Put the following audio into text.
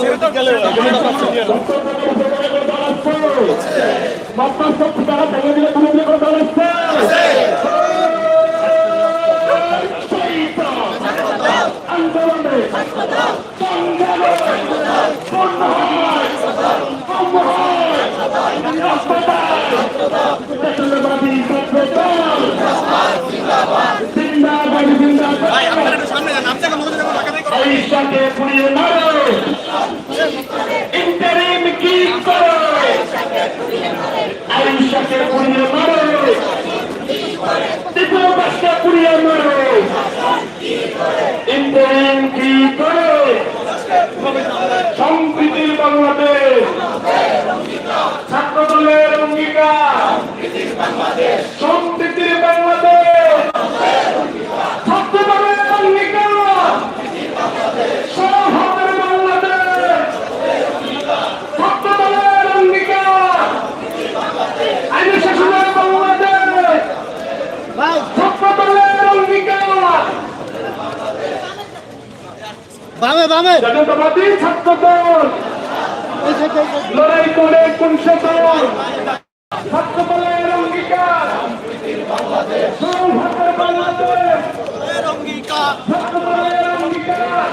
ছেড়ে তো গেলে দল মাত্র তারা ভেঙে দিলে তুমি দিয়ে করে দল আসছে আন্দোলনে সংগ্রামে পূর্ণ হয় অম্ব হয় রাষ্ট্রবাদ জাতীয়তাবাদী ছাত্রদল জিন্দাবাদ জিন্দাবাদ আইসাকে পুড়িয়ে মারো ইন্টারিম কি করো আইসাকে পুড়িয়ে মারো দ্বিতীয় বাসটা পুড়িয়ে মারো ইন্টারিম কি করে? সম্প্রীতির বাংলাদেশ। ছাত্র দলের অঙ্গীকার সম্প্রীতির বাংলাদেশ ছাত্র দলের অঙ্গীকার সৌহার্দের বাংলাদেশ ছাত্র দলের অঙ্গীকার আইন শাসনের বাংলাদেশ ছাত্র দলের অঙ্গীকার বামে বামে। জনতাবাদী ছাত্র দল লড়াই করে দল ছাত্র দলের অঙ্গীকার বাংলাদেশ। ছাত্র দলের অঙ্গীকার।